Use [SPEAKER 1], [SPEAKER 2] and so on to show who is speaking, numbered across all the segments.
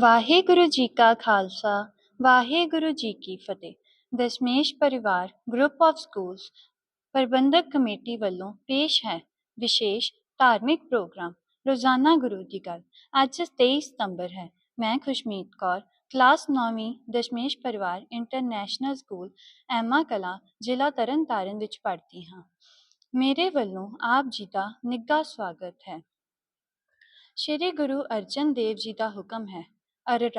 [SPEAKER 1] ਵਾਹਿਗੁਰੂ ਜੀ ਕਾ ਖਾਲਸਾ, ਵਾਹਿਗੁਰੂ ਜੀ ਕੀ ਫਤਿਹ। Dashmesh Parivar group of schools Parbandhak committee ਵੱਲੋਂ ਪੇਸ਼ ਹੈ ਵਿਸ਼ੇਸ਼ ਧਾਰਮਿਕ ਪ੍ਰੋਗਰਾਮ, ਰੋਜ਼ਾਨਾ ਗੁਰੂ ਦੀ ਗੱਲ। ਅੱਜ 23 ਸਤੰਬਰ ਹੈ। ਮੈਂ ਖੁਸ਼ਮੀਤ ਕੌਰ, ਕਲਾਸ 9ਵੀਂ Dashmesh Parivar international school Emma ਕਲਾ, ਜ਼ਿਲ੍ਹਾ ਤਰਨਤਾਰਨ ਵਿੱਚ ਪੜ੍ਹਦੀ ਹਾਂ। ਮੇਰੇ ਵੱਲੋਂ ਆਪ ਜੀ ਦਾ ਨਿੱਘਾ ਸਵਾਗਤ ਹੈ। ਸ਼੍ਰੀ ਗੁਰੂ ਅਰਜਨ ਦੇਵ ਜੀ ਦਾ ਹੁਕਮ ਹੈ ਅਰ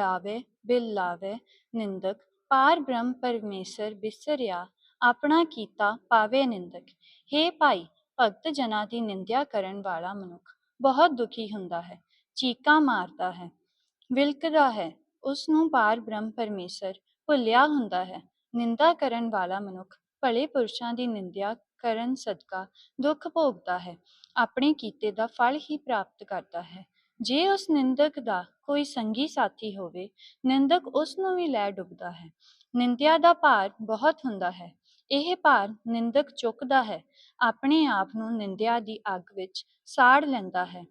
[SPEAKER 1] ਬਿਲ ਲਾਵੇ ਨਿੰਦਕ, ਪਾਰ ਬ੍ਰਹਮ ਪਰਮੇਸ਼ਰ ਬਿਸਰਿਆ, ਆਪਣਾ ਕੀਤਾ ਪਾਵੇ ਨਿੰਦਕ। हे ਭਾਈ, ਭਗਤ ਜਨਾਂ ਦੀ ਨਿੰਦਿਆ ਕਰਨ ਵਾਲਾ ਮਨੁੱਖ, ਬਹੁਤ ਦੁਖੀ ਹੁੰਦਾ ਹੈ, ਚੀਕਾਂ ਮਾਰਦਾ ਹੈ, ਵਿਲਕਦਾ ਹੈ ਉਸ ਨੂੰ ਪਾਰ ਬ੍ਰਹਮ ਪਰਮੇਸ਼ਰ ਭੁੱਲਿਆ ਹੁੰਦਾ ਹੈ। ਨਿੰਦਾ ਕਰਨ ਵਾਲਾ ਮਨੁੱਖ, ਭਲੇ ਪੁਰਸ਼ਾਂ ਦੀ ਨਿੰਦਿਆ ਕਰਨ ਸਦਕਾ ਦੁੱਖ ਭੋਗਦਾ ਹੈ, ਆਪਣੇ ਕੀਤੇ ਦਾ ਫਲ ਹੀ ਪ੍ਰਾਪਤ ਕਰਦਾ ਹੈ। ਜੇ ਉਸ ਨਿੰਦਕ ਦਾ ਕੋਈ ਸੰਗੀ ਸਾਥੀ ਹੋਵੇ, ਨਿੰਦਕ ਉਸ ਨੂੰ ਵੀ ਲੈ ਡੁੱਬਦਾ ਹੈ। ਨਿੰਦਿਆ ਦਾ ਭਾਰ ਬਹੁਤ ਹੁੰਦਾ ਹੈ। ਇਹ ਭਾਰ ਨਿੰਦਕ ਚੁੱਕਦਾ ਹੈ। ਆਪਣੇ ਆਪ ਨੂੰ ਨਿੰਦਿਆ ਦੀ ਅੱਗ ਵਿੱਚ ਸਾੜ ਲੈਂਦਾ ਹੈ।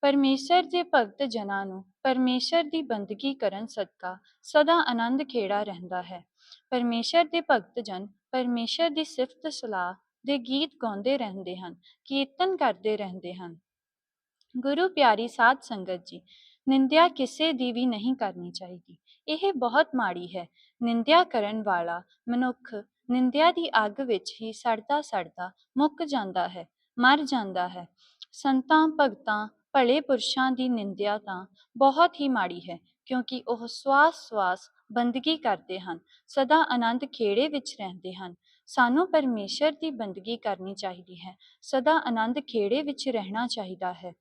[SPEAKER 1] ਪਰਮੇਸ਼ਰ ਦੇ ਭਗਤ ਜਨਾਂ ਨੂੰ ਪਰਮੇਸ਼ਰ ਦੀ ਬੰਦਗੀ ਕਰਨ ਸਦਕਾ ਸਦਾ ਆਨੰਦ ਖੇੜਾ ਰਹਿੰਦਾ ਹੈ। ਪਰਮੇਸ਼ਰ ਦੇ ਭਗਤ ਜਨ ਪਰਮੇਸ਼ਰ ਦੀ ਸਿਫਤ ਸਲਾਹ ਦੇ ਗੀਤ ਗਾਉਂਦੇ ਰਹਿੰਦੇ ਹਨ, ਕੀਰਤਨ ਕਰਦੇ ਰਹਿੰਦੇ ਹਨ। ਗੁਰੂ ਪਿਆਰੀ ਸਾਧ ਸੰਗਤ ਜੀ, ਨਿੰਦਿਆ ਕਿਸੇ ਦੀ ਵੀ ਨਹੀਂ ਕਰਨੀ ਚਾਹੀਦੀ। ਇਹ ਬਹੁਤ ਮਾੜੀ ਹੈ। ਨਿੰਦਿਆ ਕਰਨ ਵਾਲਾ ਮਨੁੱਖ ਨਿੰਦਿਆ ਦੀ ਅੱਗ ਵਿੱਚ ਹੀ ਸੜਦਾ ਸੜਦਾ ਮੁੱਕ ਜਾਂਦਾ ਹੈ, ਮਰ ਜਾਂਦਾ ਹੈ। ਸੰਤਾਂ, ਭਗਤਾਂ, ਭਲੇ ਪੁਰਸ਼ਾਂ ਦੀ ਨਿੰਦਿਆ ਤਾਂ ਬਹੁਤ ਹੀ ਮਾੜੀ ਹੈ, ਕਿਉਂਕਿ ਉਹ ਸਵਾਸ ਸਵਾਸ ਬੰਦਗੀ ਕਰਦੇ ਹਨ, ਸਦਾ ਆਨੰਦ ਖੇੜੇ ਵਿੱਚ ਰਹਿੰਦੇ ਹਨ। ਸਾਨੂੰ ਪਰਮੇਸ਼ਰ ਦੀ ਬੰਦਗੀ ਕਰਨੀ ਚਾਹੀਦੀ ਹੈ, ਸਦਾ ਆਨੰਦ ਖੇੜੇ ਵਿੱਚ ਰਹਿਣਾ ਚਾਹੀਦਾ ਹੈ।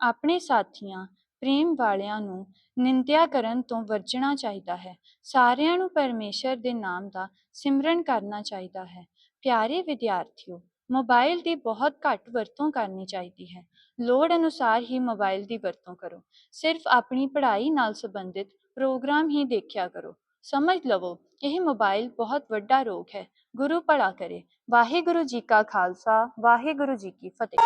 [SPEAKER 1] ਆਪਣੇ ਸਾਥੀਆਂ, ਪ੍ਰੇਮ ਵਾਲਿਆਂ ਨੂੰ ਨਿੰਦਿਆ ਕਰਨ ਤੋਂ ਵਰਜਣਾ ਚਾਹੀਦਾ ਹੈ। ਸਾਰਿਆਂ ਨੂੰ ਪਰਮੇਸ਼ਰ ਦੇ ਨਾਮ ਦਾ ਸਿਮਰਨ ਕਰਨਾ ਚਾਹੀਦਾ ਹੈ। ਪਿਆਰੇ ਵਿਦਿਆਰਥੀਓ ਮੋਬਾਈਲ ਦੀ ਬਹੁਤ ਘੱਟ ਵਰਤੋਂ ਕਰਨੀ ਚਾਹੀਦੀ ਹੈ। ਲੋੜ ਅਨੁਸਾਰ ਹੀ ਮੋਬਾਈਲ ਦੀ ਵਰਤੋਂ ਕਰੋ। ਸਿਰਫ ਆਪਣੀ ਪੜ੍ਹਾਈ ਨਾਲ ਸੰਬੰਧਿਤ ਪ੍ਰੋਗਰਾਮ ਹੀ ਦੇਖਿਆ ਕਰੋ ਸਮਝ ਲਵੋ ਇਹ ਮੋਬਾਈਲ ਬਹੁਤ ਵੱਡਾ ਰੋਗ ਹੈ ਗੁਰੂ ਪੜਾ ਕਰੇ ਵਾਹਿਗੁਰੂ ਜੀ ਕਾ ਖਾਲਸਾ ਵਾਹਿਗੁਰੂ ਜੀ ਕੀ ਫਤਿਹ